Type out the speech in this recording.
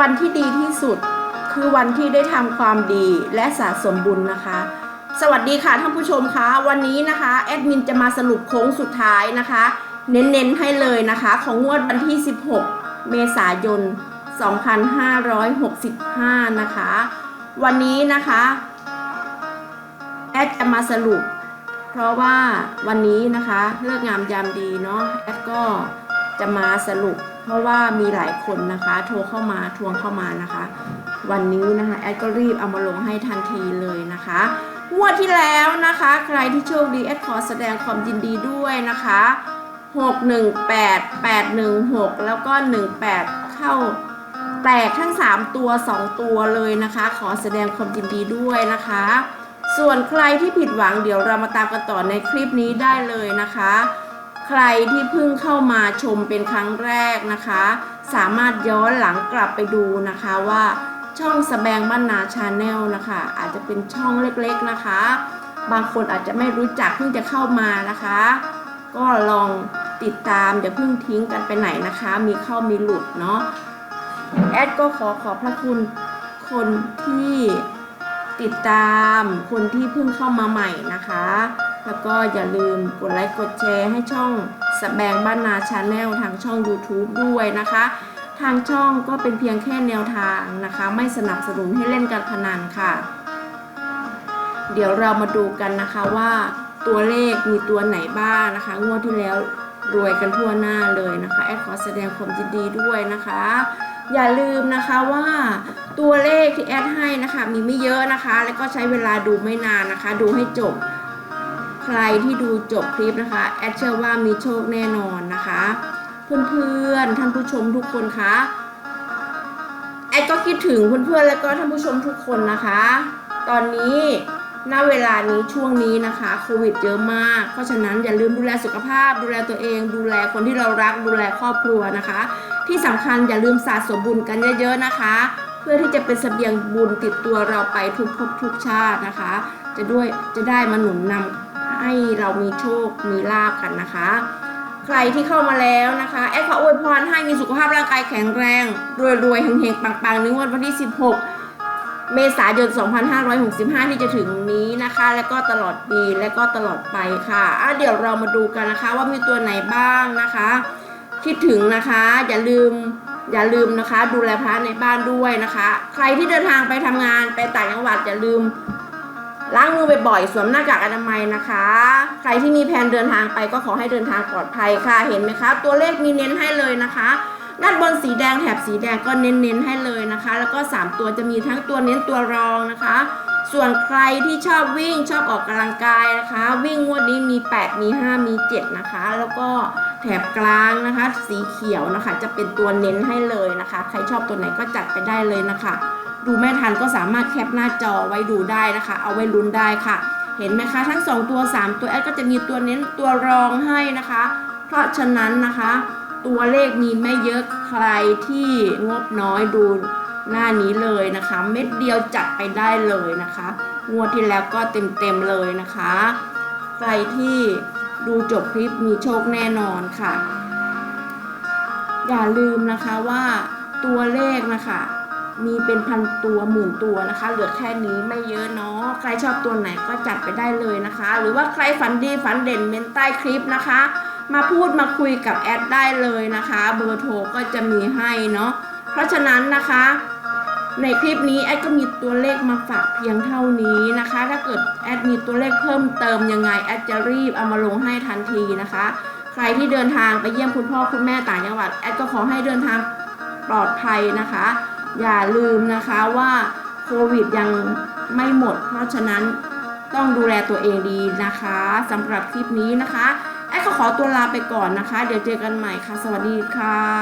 วันที่ดีที่สุดคือวันที่ได้ทำความดีและสะสมบุญนะคะ สวัสดีค่ะท่านผู้ชมคะวันนี้นะคะแอดมินจะมาสรุปโค้งสุดท้ายนะคะ เน้นๆให้เลยนะคะ ของงวดวันที่ 16 เมษายน 2565 นะคะ วันนี้นะคะแอดจะมาสรุป เพราะว่าวันนี้นะคะเลิกงามยามดีเนาะแอดก็ จะมาสรุป เพราะว่ามีหลายคนนะคะ โทรเข้ามาทวงเข้ามานะคะ วันนี้นะคะแอดก็รีบเอามาลงให้ทันทีเลยนะคะงวดที่แล้วนะคะ ใครที่โชคดีแอดขอแสดงความยินดีด้วยนะคะ 618 816 แล้วก็ 18 เข้าแตกทั้ง 3 ตัว 2 ตัวเลยนะคะ ขอแสดงความยินดีด้วยนะคะ ส่วนใครที่ผิดหวังเดี๋ยวเรามาตามกันต่อในคลิปนี้ได้เลยนะคะ ใครที่เพิ่งเข้ามาชมเป็นครั้งแรกนะคะ สามารถย้อนหลังกลับไปดูนะคะว่าช่องสแบงบ้านนาชาแนลนะคะ อาจจะเป็นช่องเล็กๆนะคะ บางคนอาจจะไม่รู้จักเพิ่งจะเข้ามานะคะ ก็ลองติดตามอย่าเพิ่งทิ้งกันไปไหนนะคะ มีเข้ามีหลุดเนาะแอดก็ขอขอบพระคุณคนที่ติดตามคนที่เพิ่งเข้ามาใหม่นะคะ แล้วก็อย่าลืมกดไลค์กดแชร์ให้ช่องสแบงบ้านนาชาแนลทางช่อง YouTube ด้วยนะคะ ทางช่องก็เป็นเพียงแค่แนวทางนะคะ ไม่สนับสนุนให้เล่นการพนันค่ะ เดี๋ยวเรามาดูกันนะคะว่าตัวเลขมีตัวไหนบ้างนะคะ งวดที่แล้วรวยกันทั่วหน้าเลยนะคะแอดขอแสดงความยินดีด้วยนะคะ อย่าลืมนะคะว่าตัวเลขที่แอดให้นะคะ มีไม่เยอะนะคะ แล้วก็ใช้เวลาดูไม่นานนะคะ ดูให้จบ ใครที่ดูจบคลิปนะคะแอดเชื่อว่ามีโชคแน่นอนนะคะ เพื่อนๆท่านผู้ชมทุกคนคะแอดก็คิดถึงเพื่อนๆแล้วก็ท่านผู้ชมทุกคนนะคะ ตอนนี้ณเวลานี้ช่วงนี้นะคะโควิดเยอะมาก เพราะฉะนั้นอย่าลืมดูแลสุขภาพ ดูแลตัวเอง ดูแลคนที่เรารักดูแลครอบครัวนะคะ ที่สำคัญอย่าลืมสะสมบุญกันเยอะ ๆนะคะ เพื่อที่จะเป็นเสบียงบุญติดตัวเราไปทุกภพทุกชาตินะคะ จะด้วยจะได้มาหนุนนำ ให้เรามีโชค มีลาภกันนะคะ ใครที่เข้ามาแล้วนะคะแอดขออวยพรให้มีสุขภาพร่างกายแข็งแรง รวยๆเฮงๆ ปังๆในงวดวันที่ 16 เมษายน 2565 ที่จะถึงนี้นะคะ แล้วก็ตลอดปีและก็ตลอดไปค่ะะเดี๋ยวเรามาดูกันนะคะว่ามีตัวไหนบ้างนะคะคิดถึงนะคะ อย่าลืมอย่าลืมนะคะ ดูแลพระในบ้านด้วยนะคะ ใครที่เดินทางไปทำงานไปต่างจังหวัดอย่าลืม ล้างมือบ่อยๆ สวมหน้ากากอนามัยนะคะ ใครที่มีแผนเดินทางไปก็ขอให้เดินทางปลอดภัยค่ะ เห็นไหมคะ ตัวเลขมีเน้นให้เลยนะคะ ด้านบนสีแดงแถบสีแดงก็เน้นๆให้เลยนะคะ แล้วก็ 3 ตัวจะมีทั้งตัวเน้นตัวรองนะคะ ส่วนใครที่ชอบวิ่งชอบออกกำลังกายนะคะ วิ่งงวดนี้มี 8 มี 5 มี 7 นะคะ แล้วก็ ถบกลางนะคะ สีเขียวนะคะ จะเป็นตัวเน้นให้เลยนะคะ ใครชอบตัวไหนก็จัดไปได้เลยนะคะ ดูไม่ทันก็สามารถแคปหน้าจอไว้ดูได้นะคะ เอาไว้ลุ้นได้ค่ะ เห็นไหมคะ ทั้ง 2 ตัว 3 ตัวแอดก็จะมีตัวเน้นตัวรองให้นะคะ เพราะฉะนั้นนะคะ ตัวเลขมีไม่เยอะใครที่งบน้อยดูหน้านี้เลยนะคะ เม็ดเดียวจัดไปได้เลยนะคะ งวดที่แล้วก็เต็มๆเลยนะคะ ใครที่ ดูจบคลิปมีโชคแน่นอนค่ะ อย่าลืมนะคะว่าตัวเลขนะคะ มีเป็นพันตัวหมื่นตัวนะคะ เหลือแค่นี้ไม่เยอะเนาะใครชอบตัวไหนก็จัดไปได้เลยนะคะ หรือว่าใครฝันดีฝันเด่นเมนใต้คลิปนะคะ มาพูดมาคุยกับแอดได้เลยนะคะ เบอร์โทรก็จะมีให้เนาะเพราะฉะนั้นนะคะ ในคลิปนี้แอดก็มีตัวเลขมาฝากเพียงเท่านี้นะคะ ถ้าเกิดแอดมีตัวเลขเพิ่มเติมยังไงแอดจะรีบเอามาลงให้ทันทีนะคะ ใครที่เดินทางไปเยี่ยมคุณพ่อคุณแม่ต่างจังหวัดแอดก็ขอให้เดินทางปลอดภัยนะคะ อย่าลืมนะคะว่าโควิดยังไม่หมด เพราะฉะนั้นต้องดูแลตัวเองดีนะคะสำหรับคลิปนี้นะคะแอดก็ขอตัวลาไปก่อนนะคะ เดี๋ยวเจอกันใหม่ค่ะ สวัสดีค่ะ